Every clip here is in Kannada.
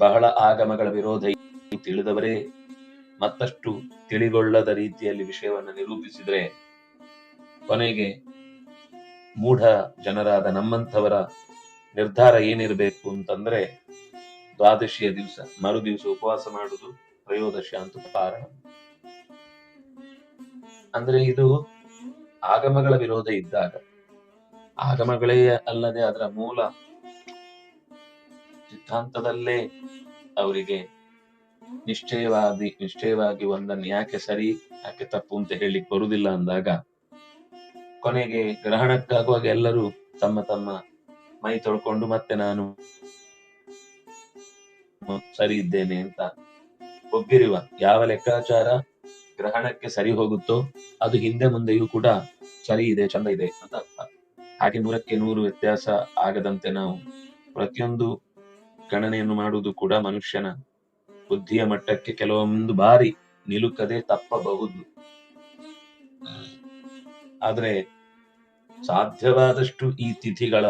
ಬಹಳ ಆಗಮಗಳ ವಿರೋಧ ತಿಳಿದವರೇ. ಮತ್ತಷ್ಟು ತಿಳಿಗೊಳ್ಳದ ರೀತಿಯಲ್ಲಿ ವಿಷಯವನ್ನು ನಿರೂಪಿಸಿದರೆ ಕೊನೆಗೆ ಮೂಢ ಜನರಾದ ನಮ್ಮಂಥವರ ನಿರ್ಧಾರ ಏನಿರಬೇಕು ಅಂತಂದ್ರೆ ದ್ವಾದಶಿಯ ದಿವಸ, ಮರು ದಿವಸ ಉಪವಾಸ ಮಾಡುವುದು ತ್ರಯೋದಶಿ ಅಂತ ಕಾರಣ. ಅಂದ್ರೆ ಇದು ಆಗಮಗಳ ವಿರೋಧ ಇದ್ದಾಗ. ಆಗಮಗಳೇ ಅಲ್ಲದೆ ಅದರ ಮೂಲ ಸಿದ್ಧಾಂತದಲ್ಲೇ ಅವರಿಗೆ ನಿಶ್ಚಯವಾಗಿ ನಿಶ್ಚಯವಾಗಿ ಒಂದನ್ನು ಯಾಕೆ ಸರಿ, ಯಾಕೆ ತಪ್ಪು ಅಂತ ಹೇಳಲಿಕ್ಕೆ ಬರುವುದಿಲ್ಲ ಅಂದಾಗ, ಕೊನೆಗೆ ಗ್ರಹಣಕ್ಕಾಗುವಾಗ ಎಲ್ಲರೂ ತಮ್ಮ ತಮ್ಮ ಮೈ ತೊಳ್ಕೊಂಡು ಮತ್ತೆ ನಾನು ಸರಿ ಇದ್ದೇನೆ ಅಂತ ಒಬ್ಬಿರುವ ಯಾವ ಲೆಕ್ಕಾಚಾರ ಗ್ರಹಣಕ್ಕೆ ಸರಿ ಹೋಗುತ್ತೋ, ಅದು ಹಿಂದೆ ಮುಂದೆಯೂ ಕೂಡ ಸರಿ ಇದೆ, ಚಂದ ಇದೆ ಅಂತ ಅರ್ಥ. ಹಾಗೆ ನೂರಕ್ಕೆ ನೂರು ವ್ಯತ್ಯಾಸ ಆಗದಂತೆ ನಾವು ಪ್ರತಿಯೊಂದು ಗಣನೆಯನ್ನು ಮಾಡುವುದು ಕೂಡ ಮನುಷ್ಯನ ಬುದ್ಧಿಯ ಮಟ್ಟಕ್ಕೆ ಕೆಲವೊಂದು ಬಾರಿ ನಿಲುಕದೆ ತಪ್ಪಬಹುದು. ಆದ್ರೆ ಸಾಧ್ಯವಾದಷ್ಟು ಈ ತಿಥಿಗಳ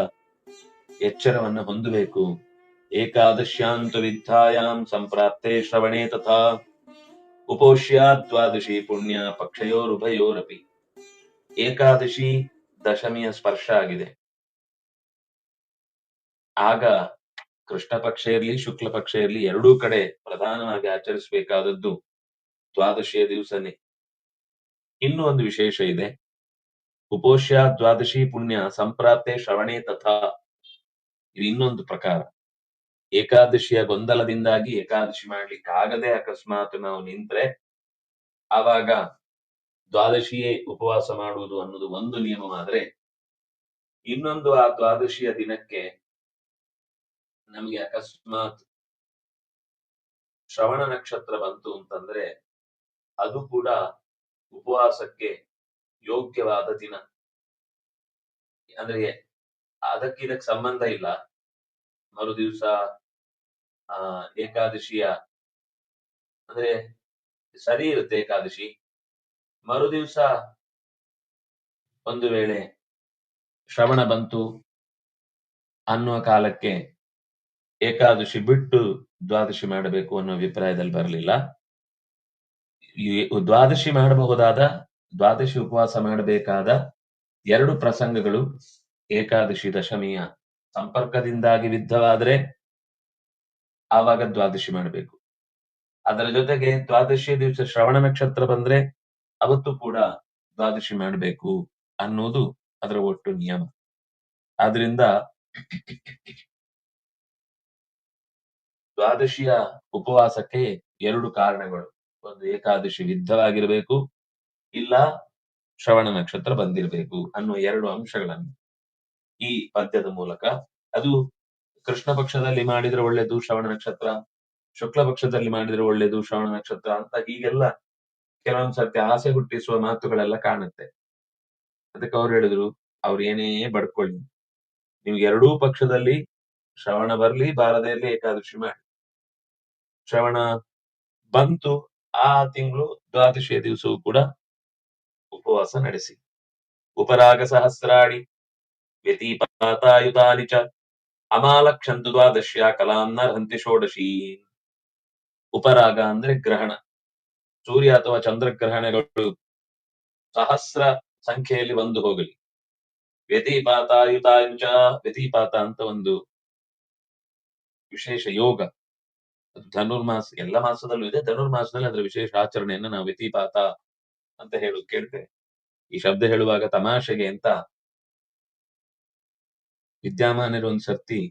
ಎಚ್ಚರವನ್ನು ಹೊಂದಬೇಕು. ಏಕಾದಶ್ಯಾಂತ ವಿದ್ಯಾಯಾಂ ಸಂಪ್ರಾಪ್ತೆ ಶ್ರವಣೇ ತಥಾ ಉಪೋಷ್ಯ ದ್ವಾದಶಿ ಪುಣ್ಯ ಪಕ್ಷಯೋರುಭಯೋರಪಿ. ಏಕಾದಶಿ ದಶಮಿಯ ಸ್ಪರ್ಶ ಆಗಿದೆ. ಆಗ ಕೃಷ್ಣ ಪಕ್ಷ ಇರಲಿ, ಶುಕ್ಲ ಪಕ್ಷ ಇರಲಿ, ಎರಡೂ ಕಡೆ ಪ್ರಧಾನವಾಗಿ ಆಚರಿಸಬೇಕಾದದ್ದು ದ್ವಾದಶಿಯ ದಿವಸನೇ. ಇನ್ನೂ ಒಂದು ವಿಶೇಷ ಇದೆ. ಉಪೋಷ್ಯ, ದ್ವಾದಶಿ, ಪುಣ್ಯ, ಸಂಪ್ರಾಪ್ತೆ, ಶ್ರವಣೆ ತಥಾ ಇದು ಇನ್ನೊಂದು ಪ್ರಕಾರ. ಏಕಾದಶಿಯ ಗೊಂದಲದಿಂದಾಗಿ ಏಕಾದಶಿ ಮಾಡ್ಲಿಕ್ಕೆ ಆಗದೆ ಅಕಸ್ಮಾತ್ ನಾವು ನಿಂತ್ರೆ ಆವಾಗ ದ್ವಾದಶಿಯೇ ಉಪವಾಸ ಮಾಡುವುದು ಅನ್ನೋದು ಒಂದು ನಿಯಮವಾದ್ರೆ ಇನ್ನೊಂದು ಆ ದ್ವಾದಶಿಯ ದಿನಕ್ಕೆ ನಮಗೆ ಅಕಸ್ಮಾತ್ ಶ್ರವಣ ನಕ್ಷತ್ರ ಬಂತು ಅಂತಂದ್ರೆ ಅದು ಕೂಡ ಉಪವಾಸಕ್ಕೆ ಯೋಗ್ಯವಾದ ದಿನ. ಅಂದ್ರೆ ಅದಕ್ಕೆ ಇದಕ್ಕೆ ಸಂಬಂಧ ಇಲ್ಲ. ಮರು ದಿವಸ ಏಕಾದಶಿಯ, ಅಂದ್ರೆ ಸರಿ ಇರುತ್ತೆ ಏಕಾದಶಿ. ಮರು ದಿವಸ ಒಂದು ವೇಳೆ ಶ್ರವಣ ಬಂತು ಅನ್ನುವ ಕಾಲಕ್ಕೆ ಏಕಾದಶಿ ಬಿಟ್ಟು ದ್ವಾದಶಿ ಮಾಡಬೇಕು ಅನ್ನೋ ಅಭಿಪ್ರಾಯದಲ್ಲಿ ಬರಲಿಲ್ಲ. ದ್ವಾದಶಿ ಮಾಡಬಹುದಾದ, ದ್ವಾದಶಿ ಉಪವಾಸ ಮಾಡಬೇಕಾದ ಎರಡು ಪ್ರಸಂಗಗಳು ಏಕಾದಶಿ ದಶಮಿಯ ಸಂಪರ್ಕದಿಂದಾಗಿ ವಿದ್ಧವಾದ್ರೆ ಆವಾಗ ದ್ವಾದಶಿ ಮಾಡಬೇಕು. ಅದರ ಜೊತೆಗೆ ದ್ವಾದಶಿಯ ದಿವಸ ಶ್ರವಣ ನಕ್ಷತ್ರ ಬಂದ್ರೆ ಅವತ್ತು ಕೂಡ ದ್ವಾದಶಿ ಮಾಡಬೇಕು ಅನ್ನೋದು ಅದರ ಒಟ್ಟು ನಿಯಮ. ಆದ್ರಿಂದ ದ್ವಾದಶಿಯ ಉಪವಾಸಕ್ಕೆ ಎರಡು ಕಾರಣಗಳು. ಒಂದು ಏಕಾದಶಿ ವಿದ್ಧವಾಗಿರಬೇಕು, ಇಲ್ಲ ಶ್ರವಣ ನಕ್ಷತ್ರ ಬಂದಿರಬೇಕು ಅನ್ನುವ ಎರಡು ಅಂಶಗಳನ್ನು ಈ ಪದ್ಯದ ಮೂಲಕ. ಅದು ಕೃಷ್ಣ ಪಕ್ಷದಲ್ಲಿ ಮಾಡಿದ್ರೆ ಒಳ್ಳೇದು, ಶ್ರವಣ ನಕ್ಷತ್ರ, ಶುಕ್ಲ ಪಕ್ಷದಲ್ಲಿ ಮಾಡಿದ್ರೆ ಒಳ್ಳೇದು, ಶ್ರವಣ ನಕ್ಷತ್ರ ಅಂತ ಹೀಗೆಲ್ಲ ಕೆಲವೊಂದ್ ಸರ್ತಿ ಆಸೆ ಹುಟ್ಟಿಸುವ ಮಾತುಗಳೆಲ್ಲ ಕಾಣುತ್ತೆ. ಅದಕ್ಕೆ ಅವ್ರು ಹೇಳಿದ್ರು, ಅವ್ರು ಏನೇ ಬಡ್ಕೊಳ್ಳಿ. ನಿಮ್ಗೆ ಎರಡೂ ಪಕ್ಷದಲ್ಲಿ ಶ್ರವಣ ಬರ್ಲಿ, ಬಾರದೇ ಇರ್ಲಿ, ಏಕಾದಶಿ ಮಾಡಿ. ಶ್ರವಣ ಬಂತು, ಆ ತಿಂಗಳು ದ್ವಾದಶಿಯ ದಿವಸವೂ ಕೂಡ ಉಪವಾಸ ನಡೆಸಿ. ಉಪರಾಗ ಸಹಸ್ರಾಡಿ ವ್ಯತಿಪಾತಾಯುತಾನಿ ಚ ಅಮಾಲಕ್ಷಂತು ದ್ವಾದಶ್ಯ ಕಲಾನ್ನರ್ಹಂತಿ ಷೋಡಶಿ. ಉಪರಾಗ ಅಂದ್ರೆ ಗ್ರಹಣ. ಸೂರ್ಯ ಅಥವಾ ಚಂದ್ರಗ್ರಹಣಗಳು ಸಹಸ್ರ ಸಂಖ್ಯೆಯಲ್ಲಿ ಬಂದು ಹೋಗಲಿ. ವ್ಯತಿಪಾತಾಯುತಾಯುಚ ವ್ಯತಿಪಾತ ಅಂತ ಒಂದು ವಿಶೇಷ ಯೋಗ. ಧನುರ್ಮಾಸ ಎಲ್ಲ ಮಾಸದಲ್ಲೂ ಇದೆ. ಧನುರ್ಮಾಸದಲ್ಲಿ ಅದರ ವಿಶೇಷ ಆಚರಣೆಯನ್ನ ನಾವು ವ್ಯತಿಪಾತ ಅಂತ ಹೇಳುದು ಕೇಳ್ತೇವೆ ಈ ಶಬ್ದ ಹೇಳುವಾಗ ತಮಾಷೆಗೆ ಅಂತ ವಿದ್ಯಾಮಾನರು ಒಂದ್ ಸರ್ತಿ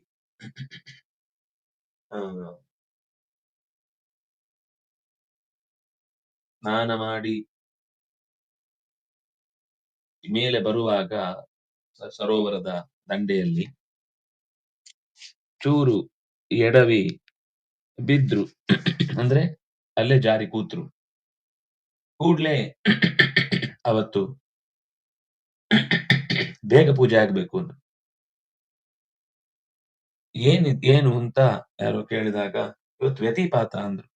ಸ್ನಾನ ಮಾಡಿ ಮೇಲೆ ಬರುವಾಗ ಸರೋವರದ ದಂಡೆಯಲ್ಲಿ ಚೂರು ಎಡವಿ ಬಿದ್ರು ಅಂದ್ರೆ ಅಲ್ಲೇ ಜಾರಿ ಕೂತ್ರು. ಕೂಡ್ಲೆ ಅವತ್ತು ಬೇಗ ಪೂಜೆ ಆಗ್ಬೇಕು ಅಂತ. ಏನ್ ಏನು ಅಂತ ಯಾರೋ ಕೇಳಿದಾಗ ಇವತ್ತು ವ್ಯತಿಪಾತ ಅಂದ್ರು.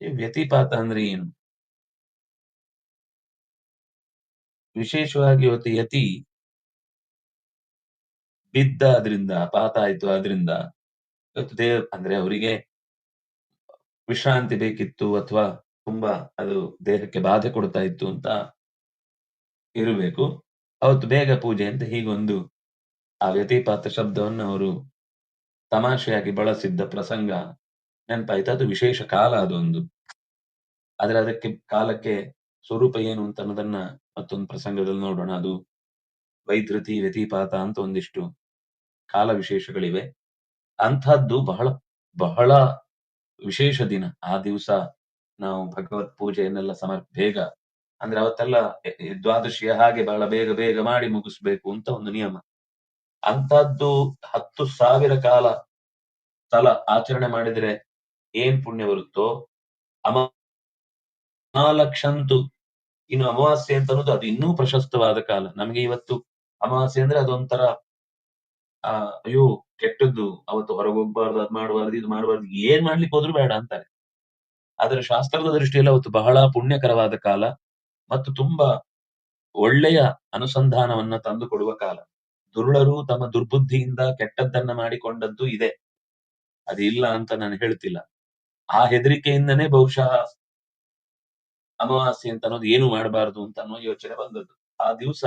ಈ ವ್ಯತಿಪಾತ ಅಂದ್ರೆ ಏನು? ವಿಶೇಷವಾಗಿ ಇವತ್ತು ಯತಿ ಬಿದ್ದ ಅದ್ರಿಂದ ಪಾತ ಆಯ್ತು ಅದ್ರಿಂದ ಇವತ್ತು ದೇವ್, ಅಂದ್ರೆ ಅವರಿಗೆ ವಿಶ್ರಾಂತಿ ಬೇಕಿತ್ತು ಅಥವಾ ತುಂಬಾ ಅದು ದೇಹಕ್ಕೆ ಬಾಧೆ ಕೊಡ್ತಾ ಇತ್ತು ಅಂತ ಇರಬೇಕು. ಅವತ್ತು ಬೇಗ ಪೂಜೆ ಅಂತ ಹೀಗೊಂದು ಆ ವ್ಯತಿಪಾತ ಶಬ್ದವನ್ನು ಅವರು ತಮಾಷೆಯಾಗಿ ಬಳಸಿದ್ದ ಪ್ರಸಂಗ ನೆನಪಾಯ್ತು. ಅದು ವಿಶೇಷ ಕಾಲ ಅದೊಂದು. ಆದ್ರೆ ಅದಕ್ಕೆ ಕಾಲಕ್ಕೆ ಸ್ವರೂಪ ಏನು ಅಂತ ಅನ್ನೋದನ್ನ ಮತ್ತೊಂದು ಪ್ರಸಂಗದಲ್ಲಿ ನೋಡೋಣ. ಅದು ವೈದ್ಯುತಿ ವ್ಯತಿಪಾತ ಅಂತ ಒಂದಿಷ್ಟು ಕಾಲ ವಿಶೇಷಗಳಿವೆ ಅಂಥದ್ದು ಬಹಳ ಬಹಳ ವಿಶೇಷ ದಿನ. ಆ ದಿವಸ ನಾವು ಭಗವತ್ ಪೂಜೆಯನ್ನೆಲ್ಲ ಸಮರ್, ಬೇಗ, ಅಂದ್ರೆ ಅವತ್ತೆಲ್ಲ ದ್ವಾದಶಿಯ ಹಾಗೆ ಬಹಳ ಬೇಗ ಬೇಗ ಮಾಡಿ ಮುಗಿಸ್ಬೇಕು ಅಂತ ಒಂದು ನಿಯಮ. ಅಂತದ್ದು ಹತ್ತು ಸಾವಿರ ಕಾಲ ಸ್ಥಳ ಆಚರಣೆ ಮಾಡಿದ್ರೆ ಏನ್ ಪುಣ್ಯ ಬರುತ್ತೋ? ಅಮಾಲಕ್ಷಂತು ಇನ್ನು ಅಮಾವಾಸ್ಯೆ ಅಂತ ಅನ್ನೋದು ಅದು ಇನ್ನೂ ಪ್ರಶಸ್ತವಾದ ಕಾಲ. ನಮಗೆ ಇವತ್ತು ಅಮಾವಾಸ್ಯೆ ಅಂದ್ರೆ ಅದೊಂಥರ ಆ, ಅಯ್ಯೋ, ಕೆಟ್ಟದ್ದು. ಅವತ್ತು ಹೊರಗೆ ಹೋಗ್ಬಾರ್ದು ಅದ್ ಮಾಡಬಾರ್ದು, ಇದು ಮಾಡಬಾರ್ದು, ಏನ್ ಮಾಡ್ಲಿಕ್ಕೆ ಹೋದ್ರು ಬೇಡ ಅಂತಾರೆ. ಆದ್ರೆ ಶಾಸ್ತ್ರದ ದೃಷ್ಟಿಯಲ್ಲಿ ಅವತ್ತು ಬಹಳ ಪುಣ್ಯಕರವಾದ ಕಾಲ ಮತ್ತು ತುಂಬಾ ಒಳ್ಳೆಯ ಅನುಸಂಧಾನವನ್ನ ತಂದು ಕೊಡುವ ಕಾಲ. ದುರುಳರು ತಮ್ಮ ದುರ್ಬುದ್ಧಿಯಿಂದ ಕೆಟ್ಟದ್ದನ್ನ ಮಾಡಿಕೊಂಡದ್ದು ಇದೆ. ಅದು ಇಲ್ಲ ಅಂತ ನಾನು ಹೇಳ್ತಿಲ್ಲ. ಆ ಹೆದರಿಕೆಯಿಂದನೇ ಬಹುಶಃ ಅಮಾವಾಸ್ಯೆ ಅಂತ ಅನ್ನೋದು ಏನು ಮಾಡಬಾರದು ಅಂತ ಅನ್ನೋ ಯೋಚನೆ ಬಂದದ್ದು. ಆ ದಿವಸ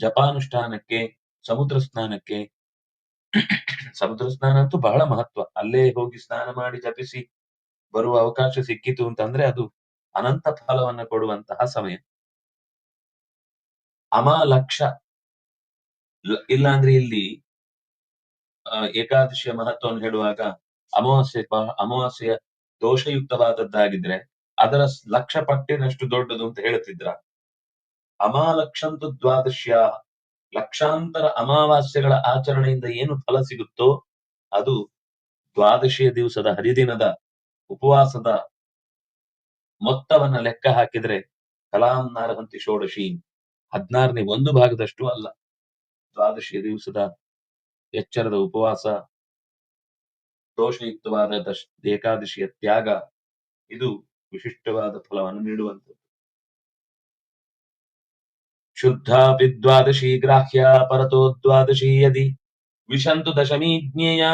ಜಪಾನುಷ್ಠಾನಕ್ಕೆ, ಸಮುದ್ರ ಸ್ನಾನಕ್ಕೆ ಸಮುದ್ರ ಸ್ನಾನ ಅಂತೂ ಬಹಳ ಮಹತ್ವ. ಅಲ್ಲೇ ಹೋಗಿ ಸ್ನಾನ ಮಾಡಿ ಜಪಿಸಿ ಬರುವ ಅವಕಾಶ ಸಿಕ್ಕಿತು ಅಂತಂದ್ರೆ ಅದು ಅನಂತ ಫಲವನ್ನು ಕೊಡುವಂತಹ ಸಮಯ. ಅಮಾಲಕ್ಷ. ಇಲ್ಲಾಂದ್ರೆ ಇಲ್ಲಿ ಏಕಾದಶಿಯ ಮಹತ್ವವನ್ನು ಹೇಳುವಾಗ ಅಮಾವಾಸ್ಯ ಅಮಾವಾಸ್ಯ ದೋಷಯುಕ್ತವಾದದ್ದಾಗಿದ್ರೆ ಅದರ ಲಕ್ಷ ಪಟ್ಟಿನಷ್ಟು ದೊಡ್ಡದು ಅಂತ ಹೇಳುತ್ತಿದ್ರ? ಅಮಾಲಕ್ಷಂತು ದ್ವಾದಶ್ಯ ಲಕ್ಷಾಂತರ ಅಮಾವಾಸ್ಯೆಗಳ ಆಚರಣೆಯಿಂದ ಏನು ಫಲ ಸಿಗುತ್ತೋ ಅದು ದ್ವಾದಶಿಯ ದಿವಸದ ಹರಿದಿನದ ಉಪವಾಸದ ಮೊತ್ತವನ್ನ ಲೆಕ್ಕ ಹಾಕಿದ್ರೆ ಕಲಾಂ ನಾರಹಂತಿ ಷೋಡಶಿ. ಹದಿನಾರನೇ ಒಂದು ಭಾಗದಷ್ಟು ಅಲ್ಲ. ದ್ವಾದಶಿಯ ದಿವಸದ ಎಚ್ಚರದ ಉಪವಾಸ, ದೋಷಯುಕ್ತವಾದ ದಶ್ ಏಕಾದಶಿಯ ತ್ಯಾಗ, ಇದು ವಿಶಿಷ್ಟವಾದ ಫಲವನ್ನು ನೀಡುವಂಥದ್ದು. ಪಿದ್ವಾದಶಿ ಗ್ರಾಹ್ಯ ಪರತೋ ದ್ವಾದಶಿ ಯದಿ. ವಿಶಂತು ದಶಮಿ ಜ್ಞೇಯ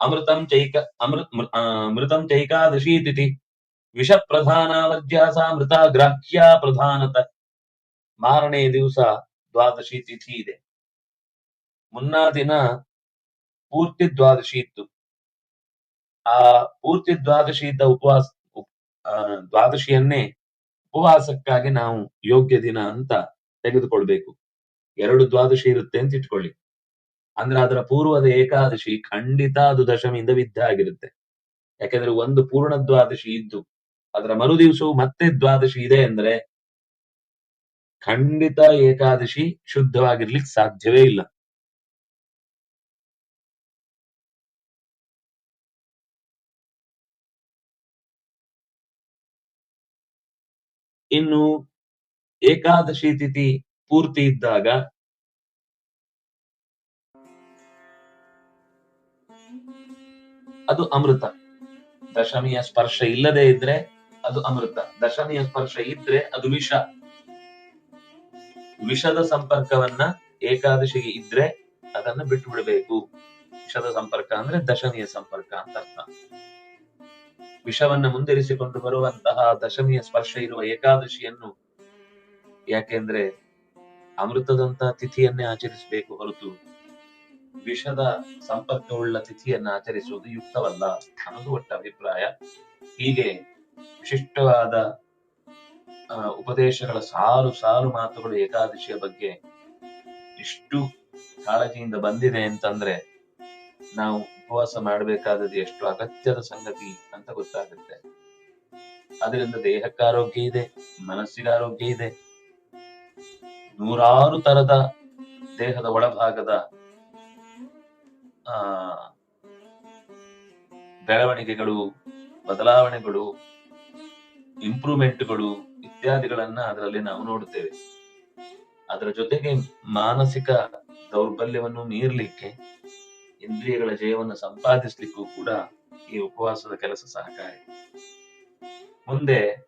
ಅಮೃತಂ ಚೈಕ ಅಮೃತ ಅಮೃತಂ ಮೃತಂ ಚೈಕಾದಶಿ ತಿಥಿ. ವಿಷ ಪ್ರಧಾನ ಸಾ ಮೃತ ಗ್ರಾಹ್ಯ ಪ್ರಧಾನತ. ಮಾರನೇ ದಿವಸ ದ್ವಾದಶಿ ತಿಥಿ ಇದೆ. ಮುನ್ನಾ ದಿನ ಪೂರ್ತಿ ದ್ವಾದಶಿ ಇತ್ತು. ಆ ಪೂರ್ತಿ ದ್ವಾದಶಿ ಇದ್ದ ಉಪವಾಸ ದ್ವಾದಶಿಯನ್ನೇ ಉಪವಾಸಕ್ಕಾಗಿ ನಾವು ಯೋಗ್ಯ ದಿನ ಅಂತ ತೆಗೆದುಕೊಳ್ಬೇಕು. ಎರಡು ದ್ವಾದಶಿ ಇರುತ್ತೆ ಅಂತ ಇಟ್ಕೊಳ್ಳಿ. ಅಂದ್ರೆ ಅದರ ಪೂರ್ವದ ಏಕಾದಶಿ ಖಂಡಿತ ಅದು ದಶಮಿಯಿಂದ ಬಿದ್ದ ಆಗಿರುತ್ತೆ. ಯಾಕಂದ್ರೆ ಒಂದು ಪೂರ್ಣ ದ್ವಾದಶಿ ಇದ್ದು, ಅದರ ಮರು ದಿವಸವು ಮತ್ತೆ ದ್ವಾದಶಿ ಇದೆ ಅಂದ್ರೆ ಖಂಡಿತ ಏಕಾದಶಿ ಶುದ್ಧವಾಗಿರ್ಲಿಕ್ಕೆ ಸಾಧ್ಯವೇ ಇಲ್ಲ. ಇನ್ನು ಏಕಾದಶಿ ತಿಥಿ ಪೂರ್ತಿ ಇದ್ದಾಗ ಅದು ಅಮೃತ. ದಶಮಿಯ ಸ್ಪರ್ಶ ಇಲ್ಲದೆ ಇದ್ರೆ ಅದು ಅಮೃತ. ದಶಮಿಯ ಸ್ಪರ್ಶ ಇದ್ರೆ ಅದು ವಿಷ. ವಿಷದ ಸಂಪರ್ಕವನ್ನ ಏಕಾದಶಿಗೆ ಇದ್ರೆ ಅದನ್ನ ಬಿಟ್ಟು ಬಿಡಬೇಕು. ವಿಷದ ಸಂಪರ್ಕ ಅಂದ್ರೆ ದಶಮಿಯ ಸಂಪರ್ಕ ಅಂತ ಅರ್ಥ. ವಿಷವನ್ನ ಮುಂದಿರಿಸಿಕೊಂಡು ಬರುವಂತಹ ದಶಮಿಯ ಸ್ಪರ್ಶ ಇರುವ ಏಕಾದಶಿಯನ್ನು ಯಾಕೆಂದ್ರೆ ಅಮೃತದಂತ ತಿಥಿಯನ್ನೇ ಆಚರಿಸಬೇಕು ಹೊರತು ವಿಷದ ಸಂಪರ್ಕವುಳ್ಳ ತಿಥಿಯನ್ನ ಆಚರಿಸುವುದು ಯುಕ್ತವಲ್ಲ ಅನ್ನೋದು ಒಟ್ಟ ಅಭಿಪ್ರಾಯ. ಹೀಗೆ ವಿಶಿಷ್ಟವಾದ ಉಪದೇಶಗಳ ಸಾಲು ಸಾಲು ಮಾತುಗಳು ಏಕಾದಶಿಯ ಬಗ್ಗೆ ಇಷ್ಟು ಕಾಳಜಿಯಿಂದ ಬಂದಿದೆ ಅಂತಂದ್ರೆ ನಾವು ಉಪವಾಸ ಮಾಡಬೇಕಾದದ್ದು ಎಷ್ಟು ಅಗತ್ಯದ ಸಂಗತಿ ಅಂತ ಗೊತ್ತಾಗುತ್ತೆ. ಅದರಿಂದ ದೇಹಕ್ಕೆ ಆರೋಗ್ಯ ಇದೆ, ಮನಸ್ಸಿಗೆ ಆರೋಗ್ಯ ಇದೆ ನೂರಾರು ತರದ ದೇಹದ ಒಳಭಾಗದ, ಆ, ಬೆಳವಣಿಗೆಗಳು, ಬದಲಾವಣೆಗಳು ಇಂಪ್ರೂವ್ಮೆಂಟ್ಗಳು ಇತ್ಯಾದಿಗಳನ್ನ ಅದರಲ್ಲಿ ನಾವು ನೋಡುತ್ತೇವೆ. ಅದರ ಜೊತೆಗೆ ಮಾನಸಿಕ ದೌರ್ಬಲ್ಯವನ್ನು ಮೀರ್ಲಿಕ್ಕೆ, ಇಂದ್ರಿಯಗಳ ಜಯವನ್ನು ಸಂಪಾದಿಸ್ಲಿಕ್ಕೂ ಕೂಡ ಈ ಉಪವಾಸದ ಕೆಲಸ ಸಹಕಾರಿ. ಮುಂದೆ